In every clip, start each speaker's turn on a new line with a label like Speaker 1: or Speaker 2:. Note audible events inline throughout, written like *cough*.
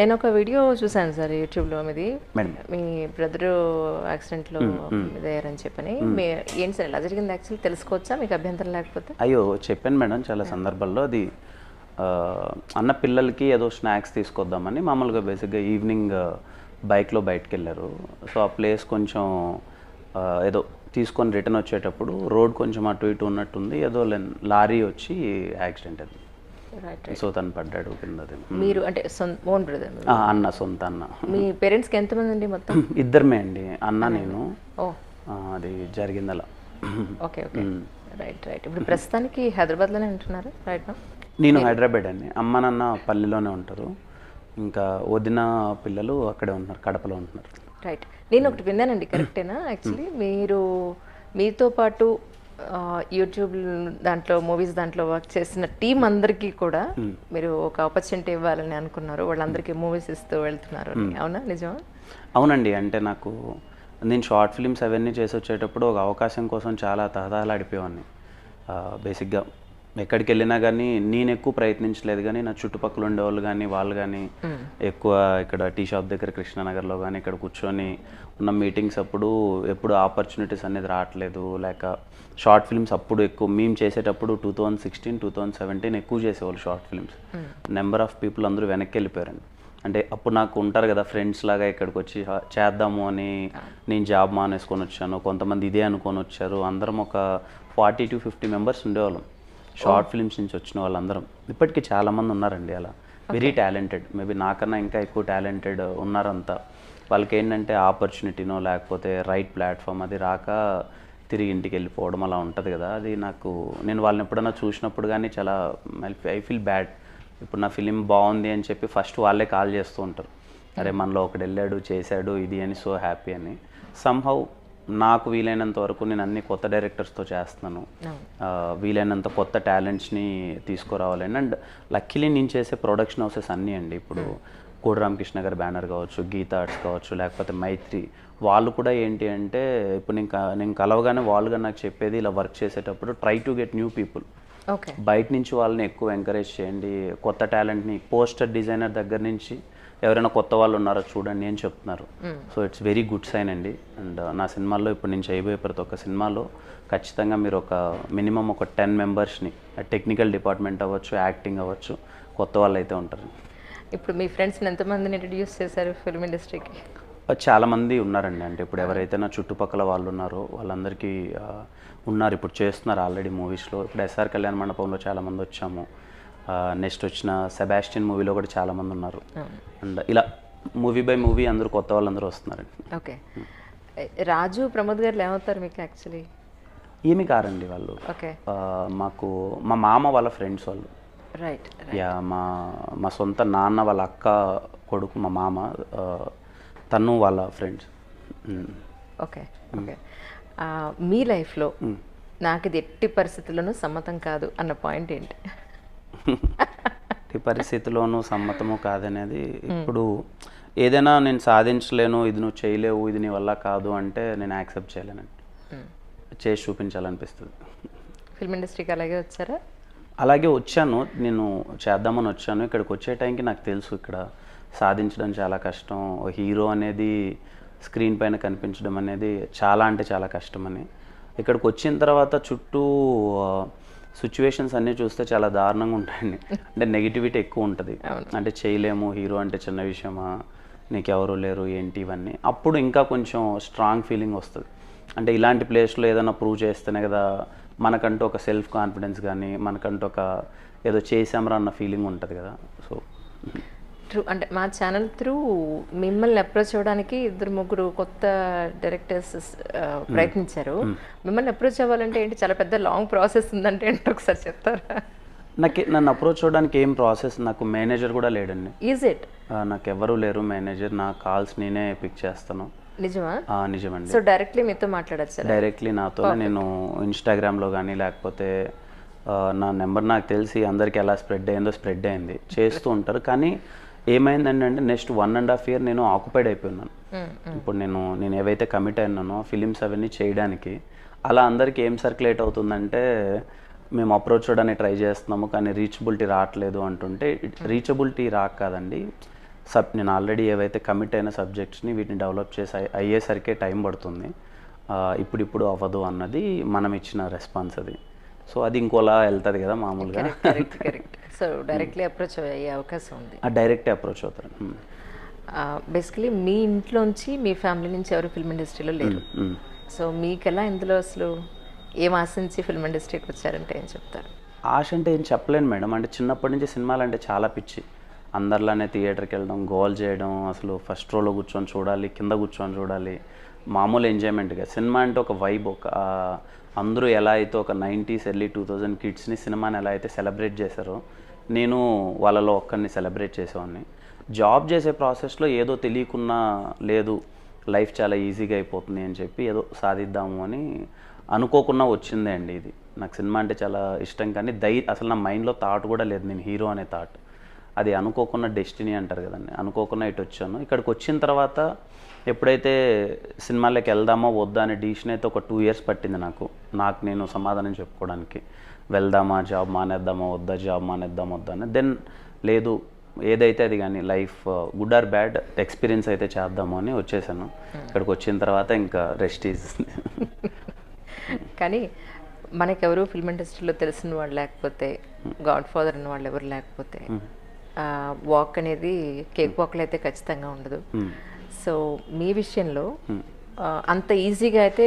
Speaker 1: నేను ఒక వీడియో చూసాను సార్ యూట్యూబ్లో మీది. మీ బ్రదరు యాక్సిడెంట్లో ఇదయ్యారని చెప్పని. ఏంటి సార్ ఎలా జరిగింది యాక్చువల్లీ తెలుసుకోవచ్చా? మీకు అభ్యంతరం లేకపోతే?
Speaker 2: అయ్యో చెప్పాను మేడం చాలా సందర్భాల్లో. అది అన్న పిల్లలకి ఏదో స్నాక్స్ తీసుకొద్దామని మామూలుగా బేసిక్గా ఈవినింగ్ బైక్లో బయటకు వెళ్ళారు సో ఆ ప్లేస్ కొంచెం ఏదో తీసుకొని రిటర్న్ వచ్చేటప్పుడు రోడ్ కొంచెం అటు ఇటు ఉన్నట్టుంది. ఏదో లారీ వచ్చి యాక్సిడెంట్ అది. సో తను పడ్డాడు కింద అది.
Speaker 1: మీరు అంటే ఓన్ బ్రదర్
Speaker 2: అన్న సొంత అన్న.
Speaker 1: మీ పేరెంట్స్కి ఎంతమంది అండి మొత్తం? *clears throat*
Speaker 2: ఇద్దరమే అండి అన్న నేను. అది జరిగింది అలా
Speaker 1: ఓకే. *clears throat* ఓకే రైట్ రైట్ ఇప్పుడు ప్రస్తుతానికి హైదరాబాద్లోనే ఉంటున్నారు రైట్
Speaker 2: నేను హైదరాబాద్ అండి. అమ్మ నాన్న పల్లెలోనే ఉంటారు. ఇంకా వదిన పిల్లలు అక్కడే ఉంటున్నారు కడపలో ఉంటున్నారు.
Speaker 1: రైట్ నేను ఒకటి విన్నానండి కరెక్టేనా యాక్చువల్లీ మీరు మీతో పాటు యూట్యూబ్ దాంట్లో మూవీస్ దాంట్లో వర్క్ చేసిన టీం అందరికీ కూడా మీరు ఒక ఆపర్చునిటీ ఇవ్వాలని అనుకున్నారు. వాళ్ళందరికీ మూవీస్ ఇస్తూ వెళ్తున్నారు. అని. అవునా? నిజమా?
Speaker 2: అవునండి. అంటే నాకు నేను షార్ట్ ఫిల్మ్స్ అవన్నీ చేసి వచ్చేటప్పుడు ఒక అవకాశం కోసం చాలా తహతహలాడిపోయేవాడిని. బేసిక్గా ఎక్కడికి వెళ్ళినా కానీ నేను ఎక్కువ ప్రయత్నించలేదు కానీ నా చుట్టుపక్కల ఉండేవాళ్ళు కానీ వాళ్ళు కానీ ఎక్కువ ఇక్కడ టీ షాప్ దగ్గర కృష్ణానగర్లో కానీ ఇక్కడ కూర్చొని ఉన్న మీటింగ్స్ అప్పుడు ఎప్పుడు ఆపర్చునిటీస్ అనేది రావట్లేదు. లేక షార్ట్ ఫిల్మ్స్ అప్పుడు ఎక్కువ మేము చేసేటప్పుడు two thousand sixteen two thousand seventeen ఎక్కువ చేసేవాళ్ళు short films. Number of people అందరూ వెనక్కి వెళ్ళిపోయారండి అంటే అప్పుడు నాకు ఉంటారు కదా ఫ్రెండ్స్ లాగా ఇక్కడికి వచ్చి "హా, చేద్దాము అని నేను జాబ్ మానేసుకొని వచ్చాను. కొంతమంది ఇదే అనుకొని వచ్చారు. అందరం ఒక ఫార్టీ టు ఫిఫ్టీ మెంబర్స్ ఉండేవాళ్ళం. షార్ట్ ఫిల్మ్స్ నుంచి వచ్చిన వాళ్ళందరం. ఇప్పటికీ చాలామంది ఉన్నారండి అలా. వెరీ టాలెంటెడ్ మేబీ నాకన్నా ఇంకా ఎక్కువ టాలెంటెడ్ ఉన్నారంతా. వాళ్ళకి ఏంటంటే ఆపర్చునిటీనో లేకపోతే రైట్ ప్లాట్ఫామ్ అది రాక తిరిగి ఇంటికి వెళ్ళిపోవడం అలా ఉంటుంది కదా. అది నాకు నేను వాళ్ళని ఎప్పుడైనా చూసినప్పుడు కానీ చాలా ఐ ఫీల్ బ్యాడ్ ఇప్పుడు నా ఫిలిం బాగుంది అని చెప్పి ఫస్ట్ వాళ్ళే కాల్ చేస్తూ ఉంటారు. అరే మనలో ఒకడు వెళ్ళాడు చేశాడు ఇది అని సో హ్యాపీ అని. సమ్హౌ నాకు వీలైనంత వరకు నేను అన్ని కొత్త డైరెక్టర్స్తో చేస్తున్నాను. వీలైనంత కొత్త టాలెంట్స్ని తీసుకురావాలని అండ్ లక్కీలీ నేను చేసే ప్రొడక్షన్ హౌసెస్ అన్నీ అండి. ఇప్పుడు కోడి రామకృష్ణ గారి బ్యానర్ కావచ్చు గీతా ఆర్ట్స్ కావచ్చు లేకపోతే మైత్రి వాళ్ళు కూడా ఏంటి అంటే ఇప్పుడు నేను నేను కలవగానే వాళ్ళుగా నాకు చెప్పేది ఇలా వర్క్ చేసేటప్పుడు try to get new people బయట నుంచి వాళ్ళని ఎక్కువ ఎంకరేజ్ చేయండి. కొత్త టాలెంట్ని పోస్టర్ డిజైనర్ దగ్గర నుంచి ఎవరైనా కొత్త వాళ్ళు ఉన్నారో చూడండి అని చెప్తున్నారు. So it's very good sign అండి. అండ్ నా సినిమాల్లో ఇప్పుడు నేను చేయబోయే ప్రతి ఒక్క సినిమాలో ఖచ్చితంగా మీరు ఒక మినిమం ఒక టెన్ మెంబర్స్ని టెక్నికల్ డిపార్ట్మెంట్ అవ్వచ్చు యాక్టింగ్ అవ్వచ్చు కొత్త వాళ్ళు అయితే ఉంటారు.
Speaker 1: ఇప్పుడు మీ ఫ్రెండ్స్ని ఎంతమందిని ఇంట్రడ్యూస్ చేశారు ఫిల్మ్ ఇండస్ట్రీకి
Speaker 2: చాలామంది ఉన్నారండి. అంటే ఇప్పుడు ఎవరైతే నా చుట్టుపక్కల వాళ్ళు ఉన్నారో వాళ్ళందరికీ ఉన్నారు. ఇప్పుడు చేస్తున్నారు ఆల్రెడీ మూవీస్లో ఇప్పుడు ఎస్ఆర్ కళ్యాణ మండపంలో చాలామంది వచ్చాము. నెక్స్ట్ వచ్చిన సెబాస్టియన్ మూవీలో కూడా చాలామంది ఉన్నారు. అండ్ ఇలా మూవీ బై మూవీ అందరూ కొత్త వాళ్ళందరూ వస్తున్నారండి
Speaker 1: ఓకే రాజు ప్రమోద్ గారు ఏమవుతారు మీకు యాక్చువల్లీ
Speaker 2: ఏమి కారండి వాళ్ళు.
Speaker 1: ఓకే
Speaker 2: మాకు మా మామ వాళ్ళ ఫ్రెండ్స్ వాళ్ళు.
Speaker 1: రైట్
Speaker 2: యా మా మా సొంత నాన్న వాళ్ళ అక్క కొడుకు మా మామ తను వాళ్ళ ఫ్రెండ్స్
Speaker 1: ఓకే ఓకే మీ లైఫ్లో నాకు ఇది ఎట్టి పరిస్థితుల్లోనూ సమ్మతం కాదు అన్న పాయింట్ ఏంటి? *laughs*
Speaker 2: ఎట్టి పరిస్థితిలోనూ సమ్మతము కాదనేది ఇప్పుడు ఏదైనా నేను సాధించలేను ఇది నువ్వు చేయలేవు ఇది నీ వల్ల కాదు అంటే నేను యాక్సెప్ట్ చేయలేనండి. చేసి చూపించాలనిపిస్తుంది.
Speaker 1: ఫిల్మ్ ఇండస్ట్రీకి అలాగే వచ్చారా?
Speaker 2: అలాగే వచ్చాను. నేను చేద్దామని వచ్చాను. ఇక్కడికి వచ్చే టైంకి నాకు తెలుసు ఇక్కడ సాధించడం చాలా కష్టం. హీరో అనేది స్క్రీన్ పైన కనిపించడం అనేది చాలా అంటే చాలా కష్టమని. ఇక్కడికి వచ్చిన తర్వాత చుట్టూ సిచ్యువేషన్స్ అన్నీ చూస్తే చాలా దారుణంగా ఉంటాయండి. అంటే నెగిటివిటీ ఎక్కువ ఉంటుంది. అంటే చేయలేము హీరో అంటే చిన్న విషయమా నీకెవరు లేరు ఏంటి ఇవన్నీ. అప్పుడు ఇంకా కొంచెం స్ట్రాంగ్ ఫీలింగ్ వస్తుంది. అంటే ఇలాంటి ప్లేస్లో ఏదైనా ప్రూవ్ చేస్తేనే కదా మనకంటూ ఒక సెల్ఫ్ కాన్ఫిడెన్స్ కానీ మనకంటూ ఒక ఏదో చేసామరా అన్న ఫీలింగ్ ఉంటుంది కదా. సో
Speaker 1: ట్రూ అంటే మా ఛానల్ త్రూ మిమ్మల్ని అప్రోచ్ అవ్వడానికి ఇద్దరు ముగ్గురు కొత్త డైరెక్టర్స్ ప్రయత్నించారు. మిమ్మల్ని అప్రోచ్ అవ్వాలంటే ఏంటి? చాలా పెద్ద లాంగ్ ప్రాసెస్ ఉందంటే ఏంటి? ఒకసారి చెప్తారా?
Speaker 2: నాకు నాకు అప్రోచ్ అవ్వడానికి ఏం ప్రాసెస్ నాకు మేనేజర్ కూడా లేడండి.
Speaker 1: ఈజ్ ఇట్
Speaker 2: నాకు ఎవరు లేరు. మేనేజర్ నా కాల్స్ నేనే పిక్ చేస్తాను.
Speaker 1: నిజమా?
Speaker 2: నిజమండి.
Speaker 1: సో డైరెక్ట్లీ మీతో మాట్లాడచ్చు
Speaker 2: డైరెక్ట్లీ నాతో నేను ఇన్స్టాగ్రామ్లో కానీ లేకపోతే నా నెంబర్ నాకు తెలిసి అందరికి ఎలా స్ప్రెడ్ అయిందో స్ప్రెడ్ అయింది. చేస్తూ ఉంటారు. కానీ ఏమైందంటే అంటే next one and half year నేను ఆక్యుపైడ్ అయిపోయినాను. ఇప్పుడు నేను నేను ఏవైతే కమిట్ అయినానో ఫిలిమ్స్ అవన్నీ చేయడానికి అలా అందరికీ ఏం సర్క్యులేట్ అవుతుందంటే మేము అప్రోచ్ అవ్వడానికి ట్రై చేస్తున్నాము కానీ రీచబిలిటీ రావట్లేదు అంటుంటే రీచబిలిటీ రాక కాదండి. సబ్ నేను ఆల్రెడీ ఏవైతే కమిట్ అయిన సబ్జెక్ట్స్ని వీటిని డెవలప్ చేసి అయ్యే- అయ్యేసరికే టైం పడుతుంది. ఇప్పుడిప్పుడు అవ్వదు అన్నది మనం ఇచ్చిన రెస్పాన్స్ అది. సో అది ఇంకోలా వెళ్తుంది కదా మామూలుగా.
Speaker 1: Correct correct so directly approach అయ్యే అవకాశం ఉంది.
Speaker 2: ఆ డైరెక్టే అప్రోచ్ అవుతారు.
Speaker 1: బేసికలీ మీ ఇంట్లోంచి మీ ఫ్యామిలీ నుంచి ఎవరు ఫిల్మ్ ఇండస్ట్రీలో లేరు. సో మీకు ఎలా ఇందులో అసలు ఏం ఆశించి ఫిల్మ్ ఇండస్ట్రీకి వచ్చారంటే ఏం చెప్తారు?
Speaker 2: ఆశ అంటే ఏం చెప్పలేను మేడం. అంటే చిన్నప్పటి నుంచి సినిమాలు అంటే చాలా పిచ్చి. అందరిలానే థియేటర్కి వెళ్ళడం గోల్ చేయడం అసలు ఫస్ట్ రోలో కూర్చొని చూడాలి కింద కూర్చొని చూడాలి. మామూలు ఎంజాయ్మెంట్గా సినిమా అంటే ఒక వైబ్ ఒక అందరూ ఎలా అయితే ఒక నైంటీస్ ఎర్లీ టూ థౌజండ్ కిడ్స్ని సినిమాని ఎలా అయితే సెలబ్రేట్ చేశారో నేను వాళ్ళలో ఒక్కరిని సెలబ్రేట్ చేసేవాడిని. జాబ్ చేసే ప్రాసెస్లో ఏదో తెలియకున్నా లేదు లైఫ్ చాలా ఈజీగా అయిపోతుంది అని చెప్పి ఏదో సాధిద్దాము అని అనుకోకుండా వచ్చిందే అండి ఇది. నాకు సినిమా అంటే చాలా ఇష్టం కానీ దై అసలు నా మైండ్లో థాట్ కూడా లేదు. నేను హీరో అనే థాట్ అది అనుకోకుండా డెస్టినీ అంటారు కదండి. అనుకోకుండా ఇటు వచ్చాను. ఇక్కడికి వచ్చిన తర్వాత ఎప్పుడైతే సినిమాలోకి వెళ్దామా వద్దా అనే డిసిషన్ అయితే ఒక టూ ఇయర్స్ పట్టింది నాకు. నాకు నేను సమాధానం చెప్పుకోవడానికి. వెళ్దామా జాబ్ మానేద్దామా వద్దా జాబ్ మానేద్దామా వద్దా అని. దెన్ లేదు ఏదైతే అది కానీ life good or bad experience అయితే చేద్దాము అని వచ్చేసాను. ఇక్కడికి వచ్చిన తర్వాత ఇంకా రెస్ట్ ఈజ్ *laughs*
Speaker 1: కానీ మనకెవరు ఫిల్మ్ ఇండస్ట్రీలో తెలిసిన వాళ్ళు లేకపోతే గాడ్ ఫాదర్ అన్న వాళ్ళు ఎవరు లేకపోతే వాక్ అనేది కేక్ వాక్లో అయితే ఖచ్చితంగా ఉండదు. సో మీ విషయంలో ఆ, అంత ఈజీగా అయితే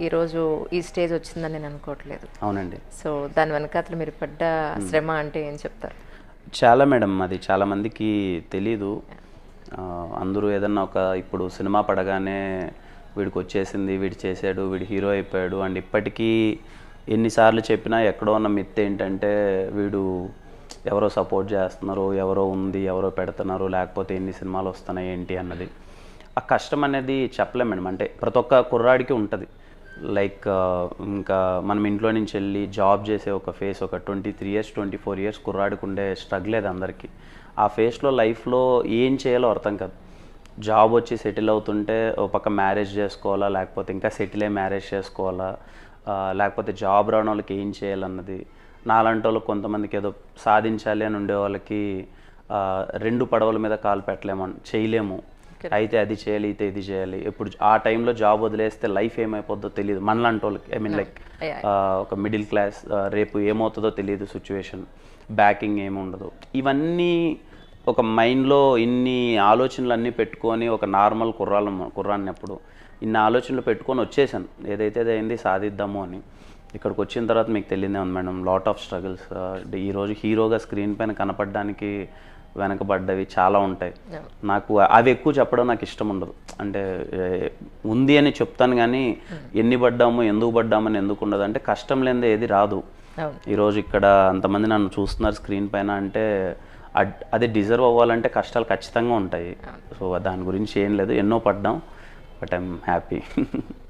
Speaker 1: ఈరోజు ఈ స్టేజ్ వచ్చిందని నేను అనుకోవట్లేదు.
Speaker 2: అవునండి.
Speaker 1: సో దాని వెనకాతల మీరు పడ్డ శ్రమ అంటే ఏం చెప్తారు?
Speaker 2: చాలా మేడం అది చాలా మందికి తెలీదు. అందరూ ఏదన్నా ఒక ఇప్పుడు సినిమా పడగానే వీడికి వచ్చేసింది వీడు చేశాడు వీడు హీరో అయిపోయాడు. అండ్ ఇప్పటికీ ఎన్నిసార్లు చెప్పినా ఎక్కడో ఉన్న మిత్ ఏంటంటే వీడు ఎవరో సపోర్ట్ చేస్తున్నారు ఎవరో ఉంది ఎవరో పెడుతున్నారు లేకపోతే ఎన్ని సినిమాలు వస్తున్నాయి ఏంటి అన్నది. ఆ కష్టం అనేది చెప్పలేం మేడం. అంటే ప్రతి ఒక్క కుర్రాడికి ఉంటుంది. లైక్ ఇంకా మనం ఇంట్లో నుంచి వెళ్ళి జాబ్ చేసే ఒక ఫేస్ ఒక twenty three years twenty four years కుర్రాడికి ఉండే స్ట్రగుల్ అది అందరికీ. ఆ ఫేస్లో లైఫ్లో ఏం చేయాలో అర్థం కాదు. జాబ్ వచ్చి సెటిల్ అవుతుంటే ఒక పక్క మ్యారేజ్ చేసుకోవాలా లేకపోతే ఇంకా సెటిల్ అయ్యి మ్యారేజ్ చేసుకోవాలా లేకపోతే జాబ్ రావడం వాళ్ళకి ఏం చేయాలన్నది. నాలాంటి వాళ్ళకి కొంతమందికి ఏదో సాధించాలి అని ఉండే వాళ్ళకి రెండు పడవల మీద కాలు పెట్టలేము చేయలేము. అయితే అది చేయాలి అయితే ఇది చేయాలి. ఇప్పుడు ఆ టైంలో జాబ్ వదిలేస్తే లైఫ్ ఏమైపోద్దో తెలియదు మనలాంటి వాళ్ళకి ఐ మీన్ లైక్. ఒక మిడిల్ క్లాస్ రేపు ఏమవుతుందో తెలియదు సిచ్యువేషన్ బ్యాకింగ్ ఏముండదు ఇవన్నీ ఒక మైండ్లో ఇన్ని ఆలోచనలు అన్నీ పెట్టుకొని ఒక నార్మల్ కుర్రాళ్ళు కుర్రాన్ని అప్పుడు ఇన్ని ఆలోచనలు పెట్టుకొని వచ్చేసాను. ఏదైతే అది అయింది సాధిద్దాము అని. ఇక్కడికి వచ్చిన తర్వాత మీకు తెలియదే ఉంది మేడం లాట్ ఆఫ్ స్ట్రగుల్స్ ఈరోజు హీరోగా స్క్రీన్ పైన కనపడడానికి వెనకబడ్డవి చాలా ఉంటాయి. నాకు అవి ఎక్కువ చెప్పడం నాకు ఇష్టం ఉండదు. అంటే ఉంది అని చెప్తాను కానీ ఎన్ని పడ్డాము ఎందుకు పడ్డామని ఎందుకు ఉండదు. అంటే కష్టం లేనిదే ఏది రాదు. ఈరోజు ఇక్కడ అంతమంది నన్ను చూస్తున్నారు స్క్రీన్ పైన అంటే అది డిజర్వ్ అవ్వాలంటే కష్టాలు ఖచ్చితంగా ఉంటాయి. సో దాని గురించి ఏం లేదు. ఎన్నో పడ్డాం బట్ ఐఎమ్ హ్యాపీ. *laughs*